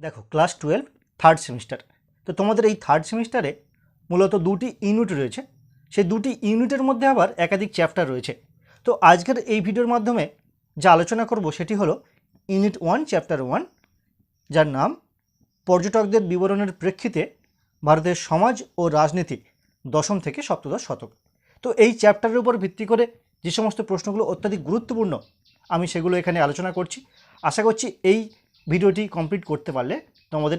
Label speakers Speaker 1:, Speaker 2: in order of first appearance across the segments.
Speaker 1: দেখো class twelve third semester তো তোমাদের এই থার্ড সেমিস্টারে মূলত দুটি ইউনিট রয়েছে। সেই দুটি ইউনিটের মধ্যে আবার একাধিক চ্যাপ্টার রয়েছে। তো আজকের এই ভিডিওর মাধ্যমে যা আলোচনা করব সেটি হলো ইউনিট ওয়ান চ্যাপ্টার ওয়ান যার নাম পর্যটকদের বিবরণের প্রেক্ষিতে ভারতের সমাজ ও রাজনীতি দশম থেকে সপ্তদশ শতক। তো এই চ্যাপ্টারের উপর ভিত্তি করে যে সমস্ত প্রশ্নগুলো অত্যাধিক গুরুত্বপূর্ণ, আমি সেগুলো এখানে আলোচনা করছি। আশা করছি এই ভিডিওটি কমপ্লিট করতে পারলে তোমাদের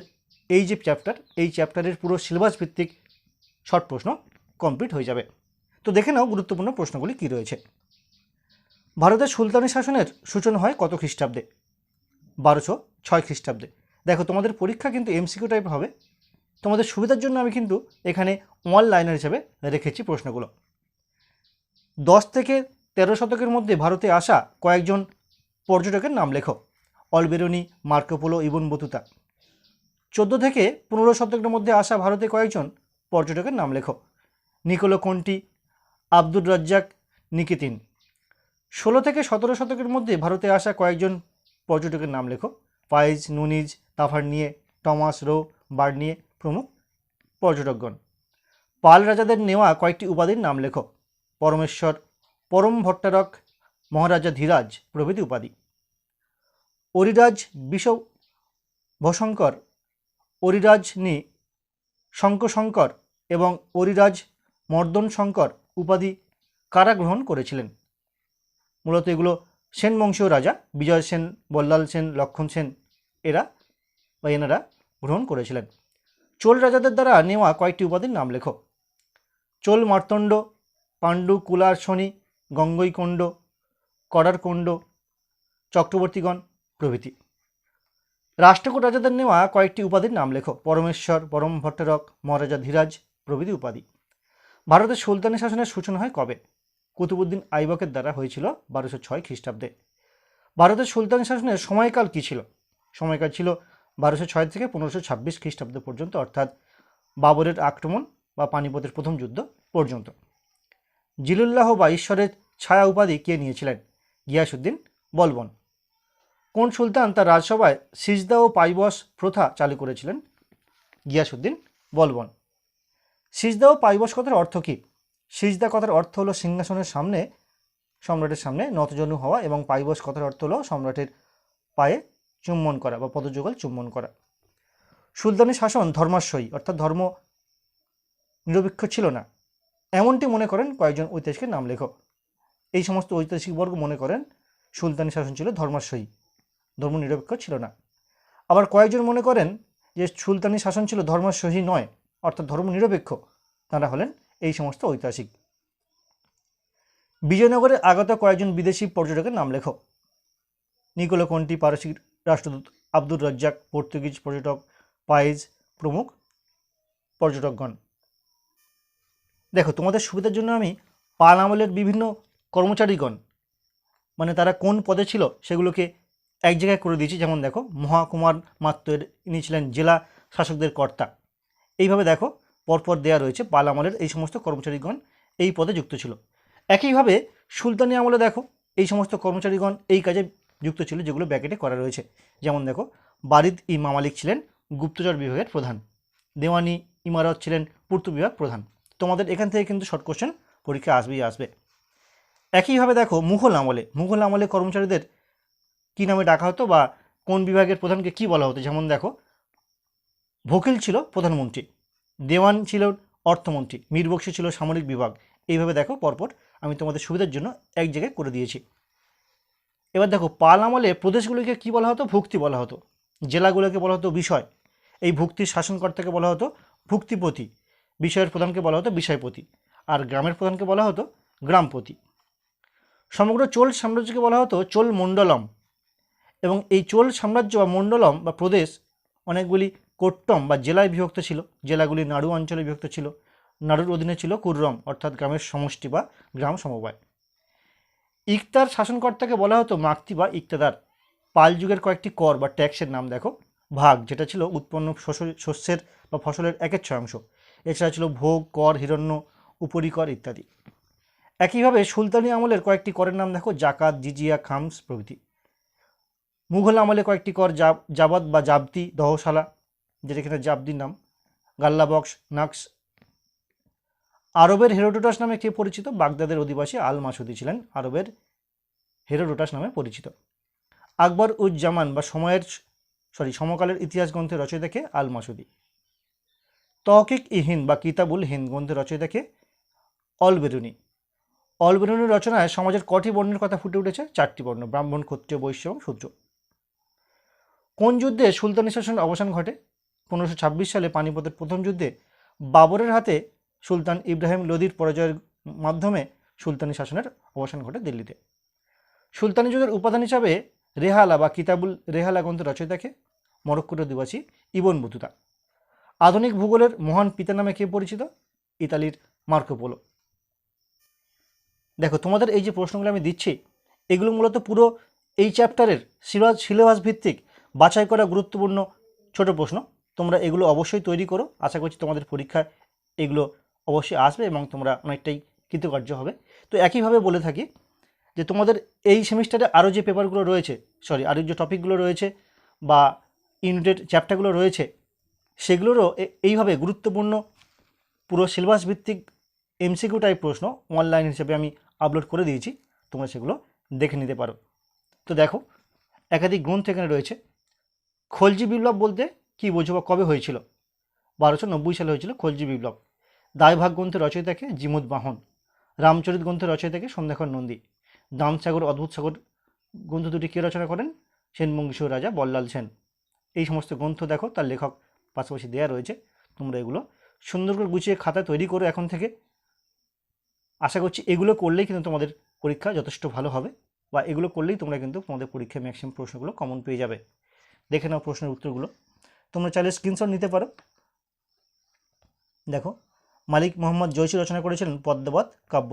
Speaker 1: এই যে চ্যাপ্টার এই চ্যাপ্টারের পুরো সিলেবাস ভিত্তিক শর্ট প্রশ্ন কমপ্লিট হয়ে যাবে। তো দেখে নাও গুরুত্বপূর্ণ প্রশ্নগুলি কী রয়েছে। ভারতের সুলতানি শাসনের সূচনা হয় কত খ্রিস্টাব্দে? বারোশো ছয় খ্রিস্টাব্দে। দেখো, তোমাদের পরীক্ষা কিন্তু এমসিকিউ টাইপ হবে। তোমাদের সুবিধার জন্য আমি কিন্তু এখানে ওয়ান লাইনার হিসেবে রেখেছি প্রশ্নগুলো। দশ থেকে তেরো শতকের মধ্যে ভারতে আসা কয়েকজন পর্যটকের নাম লেখো। Alberuni Marco Polo Ibn Battuta. চোদ্দ থেকে পনেরো শতকের মধ্যে আসা ভারতে কয়েকজন পর্যটকের নাম লেখো। Niccolo Conti, Abdur Razzaq, Nikitin. ষোলো থেকে সতেরো শতকের মধ্যে ভারতে আসা কয়েকজন পর্যটকের নাম লেখো। ফাইজ, নুনিজ তাফার নিয়ে টমাস, রো, বার্নিয়ে প্রমুখ পর্যটকগণ। পাল রাজাদের নেওয়া কয়েকটি উপাধির নাম লেখো। পরমেশ্বর, পরম ভট্টারক, মহারাজা ধীরাজ প্রভৃতি উপাধি। অরিরাজ বিষ ভশঙ্কর অরিরাজ নি শঙ্কশঙ্কর এবং অরিরাজ মর্দন শঙ্কর উপাধি কারা গ্রহণ করেছিলেন। মূলত এগুলো সেন বংশীয় রাজা বিজয় সেন, বল্লাল সেন, লক্ষণ সেন এরা বা এনারা গ্রহণ করেছিলেন। চোল রাজাদের দ্বারা নেওয়া কয়েকটি উপাধির নাম লেখো। চোল মার্তণ্ড, পাণ্ডু, কুলার, শনি, গঙ্গৈকণ্ড, করারকণ্ড, চক্রবর্তীগণ প্রভৃতি। রাষ্ট্রকূট রাজাদের নেওয়া কয়েকটি উপাধির নাম লেখো। পরমেশ্বর, পরম ভট্টারক, মহারাজা ধীরাজ, প্রভৃতি উপাধি। ভারতের সুলতানি শাসনের সূচনা হয় কবে? কুতুবুদ্দিন আইবকের দ্বারা হয়েছিল বারোশো ছয় খ্রিস্টাব্দে। ভারতের সুলতানি শাসনের সময়কাল কী ছিল? সময়কাল ছিল বারোশো ছয় থেকে পনেরোশো ছাব্বিশ খ্রিস্টাব্দ পর্যন্ত, অর্থাৎ বাবরের আক্রমণ বা পানিপথের প্রথম যুদ্ধ পর্যন্ত। জিলুল্লাহ বা ঈশ্বরের ছায়া উপাধি কে নিয়েছিলেন? গিয়াসুদ্দিন বলবন। কোন সুলতান তার রাজসভায় সিজদা ও পাইবস প্রথা চালু করেছিলেন? গিয়াসুদ্দিন বলবন। সিজদা ও পাইবস কথার অর্থ কী? সিজদা কথার অর্থ হলো সিংহাসনের সামনে, সম্রাটের সামনে নতজনু হওয়া এবং পাইবস কথার অর্থ হলো সম্রাটের পায়ে চুম্বন করা বা পদযুগল চুম্বন করা। সুলতানি শাসন ধর্মাশ্রয়ী, অর্থাৎ ধর্ম নিরপেক্ষ ছিল না। এমনটি মনে করেন কয়েকজন ঐতিহাসিকের নাম লেখক। এই সমস্ত ঐতিহাসিকবর্গ মনে করেন সুলতানি শাসন ছিল ধর্মাশ্রয়ী। ধর্ম নিরপেক্ষ ছিল না। আবার কয়েকজন মনে করেন যে সুলতানি শাসন ছিল ধর্মাশ্রয়ী নয়, অর্থাৎ ধর্ম নিরপেক্ষ। তারা হলেন এই সমস্ত ঐতিহাসিক। বিজয়নগরে আগত কয়েকজন বিদেশি পর্যটকের নাম লেখো। নিকোলো কন্টি পারসিক রাষ্ট্রদূত আব্দুর রাজ্জাক, পর্তুগিজ পর্যটক পাইজ প্রমুখ পর্যটকগণ। দেখো, তোমাদের সুবিধার জন্য আমি পাল আমলের বিভিন্ন কর্মচারীগণ মানে তারা কোন পদে ছিল সেগুলোকে এক জায়গায় করে দিয়েছি। যেমন দেখো, মহাকুমার মাত্রের, ইনি ছিলেন জেলা শাসকদের কর্তা। এইভাবে দেখো, পরপর দেয়া রয়েছে পাল আমলের এই সমস্ত কর্মচারীগণ এই পদে যুক্ত ছিল। একইভাবে সুলতানি আমলে দেখো, এই সমস্ত কর্মচারীগণ এই কাজে যুক্ত ছিল, যেগুলো ব্যাকেটে করা রয়েছে। যেমন দেখো, বারিদ ই মামালিক ছিলেন গুপ্তচর বিভাগের প্রধান। দেওয়ানি ইমারত ছিলেন পূর্ত বিভাগ প্রধান। তোমাদের এখান থেকে কিন্তু শর্ট কোশ্চেন পরীক্ষা আসবেই আসবে। একইভাবে দেখো, মুঘল আমলে মুঘল আমলে কর্মচারীদের কী নামে ডাকা হতো বা কোন বিভাগের প্রধানকে কি বলা হতো? যেমন দেখো, ভকিল ছিল প্রধানমন্ত্রী, দেওয়ান ছিল অর্থমন্ত্রী মীরবক্সি ছিল সামরিক বিভাগ। এইভাবে দেখো পরপর আমি তোমাদের সুবিধার জন্য এক জায়গায় করে দিয়েছি। এবার দেখো, পাল আমলে প্রদেশগুলিকে কী বলা হতো? ভুক্তি বলা হতো। জেলাগুলোকে বলা হতো বিষয়। এই ভুক্তির শাসনকর্তাকে বলা হতো ভুক্তিপতি। বিষয়ের প্রধানকে বলা হতো বিষয়পতি। আর গ্রামের প্রধানকে বলা হতো গ্রামপতি। সমগ্র চোল সাম্রাজ্যকে বলা হতো চোল মণ্ডলম। এবং এই চোল সাম্রাজ্য বা মণ্ডলম বা প্রদেশ অনেকগুলি কোট্টম বা জেলায় বিভক্ত ছিল। জেলাগুলি নাড়ু অঞ্চলে বিভক্ত ছিল। নাড়ুর অধীনে ছিল কুর্রম, অর্থাৎ গ্রামের সমষ্টি বা গ্রাম সমবায়। ইকতার শাসনকর্তাকে বলা হতো মাক্তি বা ইকতাদার। পাল যুগের কয়েকটি কর বা ট্যাক্সের নাম দেখো। ভাগ, যেটা ছিল উৎপন্ন শস্যের বা ফসলের একের ছয় অংশ। এছাড়া ছিল ভোগ, কর, হিরণ্য, উপরিকর ইত্যাদি। একইভাবে সুলতানি আমলের কয়েকটি করের নাম দেখো, জাকাত, জিজিয়া, খামস প্রভৃতি। মুঘল আমলে কয়েকটি কর জাব জাবাদ বা জাবতি দহশালা যেটা কিনা জাবদির নাম, গাল্লা বক্স, নাক্স, আরবের হেরোডোটাস নামে কে পরিচিত, বাগদাদের অধিবাসী আল মাসুদি ছিলেন আরবের হেরোডোটাস নামে পরিচিত। আকবর উজ্জামান বা সময়ের, সরি, সমকালের ইতিহাস গ্রন্থের রচয়িতা কে আল মাসুদি। তহকিক ই হিন্দ বা কিতাবুল হিন্দ গ্রন্থের রচয়িতা কে অল বেরুনি। অল বেরুনির রচনায় সমাজের কটি বর্ণের কথা ফুটে উঠেছে, চারটি বর্ণ, ব্রাহ্মণ, ক্ষত্রিয়, বৈশ্য এবং শূদ্র। কোন যুদ্ধে সুলতানি শাসনের অবসান ঘটে? পনেরোশো সালে পানিপথের প্রথম যুদ্ধে বাবরের হাতে সুলতান ইব্রাহিম লোদির পরাজয়ের মাধ্যমে সুলতানি শাসনের অবসান ঘটে দিল্লিতে। সুলতানি যুগের উপাদান হিসাবে রেহালা বা কিতাবুল রেহালা গ্রন্থের রচয়িতাকে মরক্কোর অধিবাসী ইবন বতুতা। আধুনিক ভূগোলের মহান পিতা নামে কে পরিচিত? ইতালির মার্কোপোলো দেখো, তোমাদের এই যে প্রশ্নগুলো আমি দিচ্ছি, এগুলো মূলত পুরো এই চ্যাপ্টারের সিলেবাস ভিত্তিক বাছাই করা গুরুত্বপূর্ণ ছোট প্রশ্ন। তোমরা এগুলো অবশ্যই তৈরি করো। আশা করছি তোমাদের পরীক্ষায় এগুলো অবশ্যই আসবে এবং তোমরা অনেকটাই কৃতকার্য হবে। তো একইভাবে বলে থাকি যে তোমাদের এই সেমিস্টারে আরও যে পেপারগুলো রয়েছে সরি আরও যে টপিকগুলো রয়েছে বা ইউনিটেড চ্যাপ্টারগুলো রয়েছে, সেগুলোরও এইভাবে গুরুত্বপূর্ণ পুরো সিলেবাস ভিত্তিক এমসিকিউ টাইপ প্রশ্ন অনলাইন হিসেবে আমি আপলোড করে দিয়েছি। তোমরা সেগুলো দেখে নিতে পারো। তো দেখো, একাধিক গ্রন্থ এখানে রয়েছে। খলজি বিপ্লব বলতে কী বোঝো বা কবে হয়েছিল? বারোশো নব্বই সালে হয়েছিল খলজি বিপ্লব। দায়ভাগ গ্রন্থের রচয়িতাকে জিমুদ বাহন। রামচরিত গ্রন্থের রচয়িতাকে সন্ধ্যাখর নন্দী। দামসাগর অদ্ভুত সাগর গ্রন্থ দুটি কে রচনা করেন? সেন বংশীয় রাজা বল্লাল সেন। এই সমস্ত গ্রন্থ দেখো, তার লেখক পাশাপাশি দেয়া রয়েছে। তোমরা এগুলো সুন্দর করে গুছিয়ে খাতা তৈরি করো এখন থেকে। আশা করছি এগুলো করলেই কিন্তু তোমাদের পরীক্ষা যথেষ্ট ভালো হবে। বা এগুলো করলেই তোমরা কিন্তু তোমাদের পরীক্ষায় ম্যাক্সিমাম প্রশ্নগুলো কমন পেয়ে যাবে। দেখে নাও প্রশ্নের উত্তরগুলো। তোমরা চাইলে স্ক্রিনশট নিতে পারো। দেখো, মালিক মোহাম্মদ জয়সী রচনা করেছিলেন পদ্মাবত কাব্য।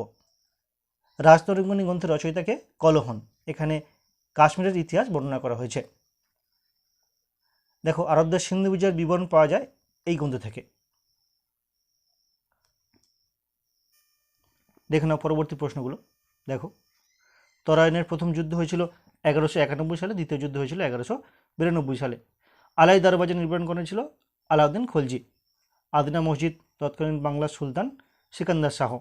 Speaker 1: রাজতরঙ্গনী গ্রন্থের রচয়িতাকে কলহন। এখানে কাশ্মীরের ইতিহাস বর্ণনা করা হয়েছে। দেখো আরবদের সিন্ধু বিজয়ের বিবরণ পাওয়া যায় এই গ্রন্থ থেকে। দেখে নাও পরবর্তী প্রশ্নগুলো। দেখো তরায়নের প্রথম যুদ্ধ হয়েছিল এগারোশো একানব্বই সালে, দ্বিতীয় যুদ্ধ হয়েছিল এগারোশো বিরানব্বই সালে। আলাই দরবাজা নির্মাণ করেছিল আলাউদ্দিন খলজি। আদিনা মসজিদ, তৎকালীন বাংলার সুলতান সিকান্দার শাহ।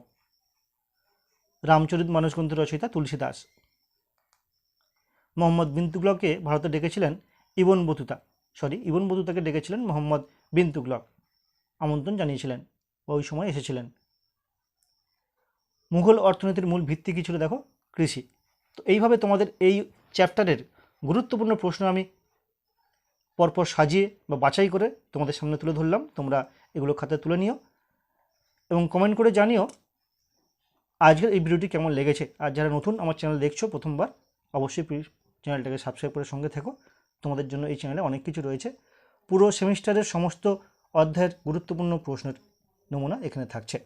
Speaker 1: রামচরিত মানস গ্রন্থের রচয়িতা তুলসী দাস। মোহাম্মদ বিন তুগলককে ভারতে ডেকেছিলেন ইবন বতুতা। সরি, ইবন বতুতাকে ডেকেছিলেন মোহাম্মদ বিন তুগলক। আমন্ত্রণ জানিয়েছিলেন ওই সময় এসেছিলেন। মুঘল অর্থনীতির মূল ভিত্তি কী ছিল দেখো? কৃষি। তো এইভাবে তোমাদের এই চ্যাপ্টারের গুরুত্বপূর্ণ প্রশ্ন আমি পরপর সাজিয়ে বা বাছাই করে তোমাদের সামনে তুলে ধরলাম। তোমরা এগুলো খাতায় তুলে নিও এবং কমেন্ট করে জানিও আজকের এই ভিডিওটি কেমন লেগেছে। আর যারা নতুন আমার চ্যানেল দেখছ প্রথমবার, অবশ্যই চ্যানেলটাকে সাবস্ক্রাইব করে সঙ্গে থেকো। তোমাদের জন্য এই চ্যানেলে অনেক কিছু রয়েছে। পুরো সেমিস্টারের সমস্ত অধ্যায়ের গুরুত্বপূর্ণ প্রশ্নের নমুনা এখানে থাকছে।